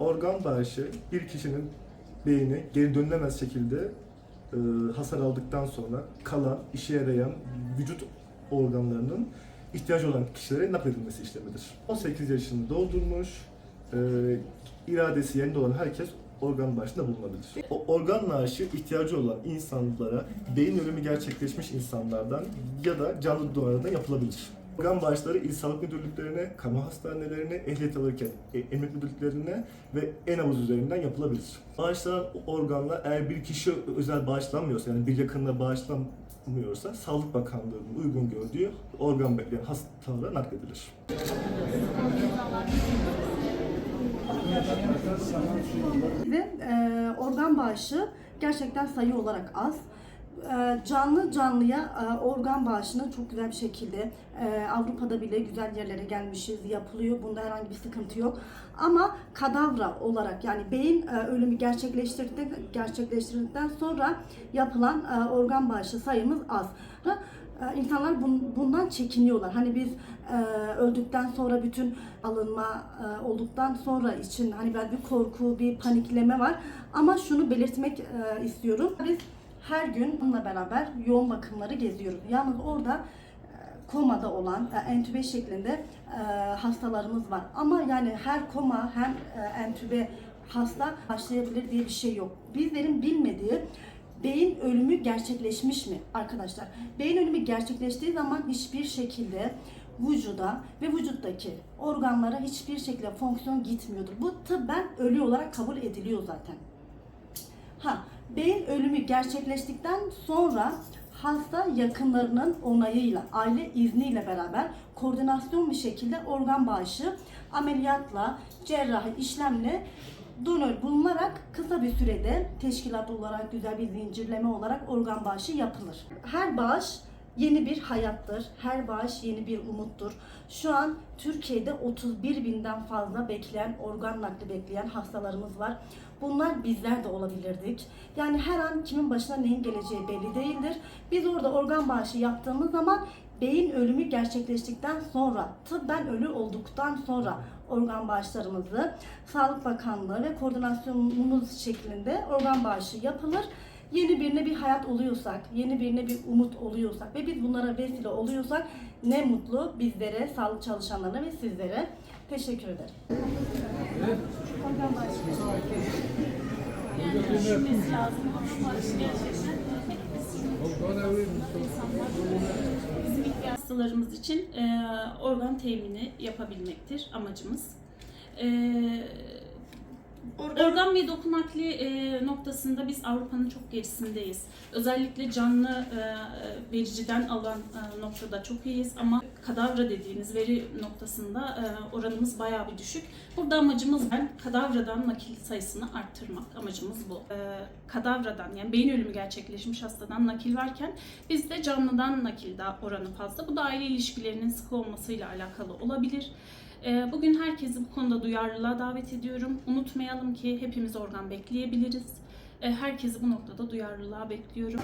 Organ bağışı bir kişinin beyni geri dönülemez şekilde e, hasar aldıktan sonra kalan, işe yarayan vücut organlarının ihtiyacı olan kişilere nakledilmesi işlemidir. 18 yaşını doldurmuş, e, iradesi yerinde olan herkes organ bağışında bulunabilir. O organ bağışı ihtiyacı olan insanlara beyin ölümü gerçekleşmiş insanlardan ya da canlı donörlerden yapılabilir. Organ bağışları il sağlık müdürlüklerine, kamu hastanelerine, ehliyet alırken e, emniyet müdürlüklerine ve en havuz üzerinden yapılabilir. Bağışlanan organla eğer bir kişi özel bağışlanmıyorsa yani bir yakınına bağışlanmıyorsa Sağlık Bakanlığı'nın uygun gördüğü organ bekleyen hastalara nakledilir. Ve e, organ bağışı gerçekten sayı olarak az. E, canlı canlıya e, organ bağışını çok güzel bir şekilde e, Avrupa'da bile güzel yerlere gelmişiz, yapılıyor. Bunda herhangi bir sıkıntı yok. Ama kadavra olarak yani beyin e, ölümü gerçekleştirdikten, gerçekleştirdikten sonra yapılan organ bağışı sayımız az. İnsanlar bun- bundan çekiniyorlar. Hani biz öldükten sonra bütün alınma olduktan sonra için hani biraz bir korku, bir panikleme var. Ama şunu belirtmek istiyorum. Biz her gün bununla beraber yoğun bakımları geziyoruz. Yalnız orada e, komada olan e, entübe şeklinde e, hastalarımız var. Ama yani her koma hem entübe hasta başlayabilir diye bir şey yok. Bizlerin bilmediği beyin ölümü gerçekleşmiş mi arkadaşlar? Beyin ölümü gerçekleştiği zaman hiçbir şekilde vücuda ve vücuttaki organlara hiçbir şekilde fonksiyon gitmiyordur. Bu tıbben ölü olarak kabul ediliyor zaten. Ha, beyin ölümü gerçekleştikten sonra hasta yakınlarının onayıyla, aile izniyle beraber koordinasyon bir şekilde organ bağışı ameliyatla, cerrahi işlemle donör bulunarak kısa bir sürede teşkilat olarak güzel bir zincirleme olarak organ bağışı yapılır. Her bağış yeni bir hayattır. Her bağış yeni bir umuttur. Şu an Türkiye'de 31 binden fazla bekleyen, organ nakli bekleyen hastalarımız var. Bunlar bizler de olabilirdik. Yani her an kimin başına neyin geleceği belli değildir. Biz orada organ bağışı yaptığımız zaman beyin ölümü gerçekleştikten sonra, tıbben ölü olduktan sonra organ bağışlarımızı Sağlık Bakanlığı ve koordinasyonumuz şeklinde organ bağışı yapılır. Yeni birine bir hayat oluyorsak, yeni birine bir umut oluyorsak ve biz bunlara vesile oluyorsak ne mutlu bizlere, sağlık çalışanlarına ve sizlere. Teşekkür ederim. Bağışı. Yani düşünmesi lazım. Gerçekten bizim hastalarımız için organ temini yapabilmektir amacımız. E, Organ ve doku e, noktasında biz Avrupa'nın çok gerisindeyiz. Özellikle canlı e, vericiden alan e, noktada çok iyiyiz ama kadavra dediğimiz veri noktasında e, oranımız bayağı bir düşük. Burada amacımız ben kadavradan nakil sayısını arttırmak. Amacımız bu. E, kadavradan yani beyin ölümü gerçekleşmiş hastadan nakil varken bizde canlıdan nakil daha oranı fazla. Bu da aile ilişkilerinin sık olmasıyla alakalı olabilir. Ee, Bugün herkesi bu konuda duyarlılığa davet ediyorum. Unutmayalım ki hepimiz organ bekleyebiliriz. Ee, Herkesi bu noktada duyarlılığa bekliyorum.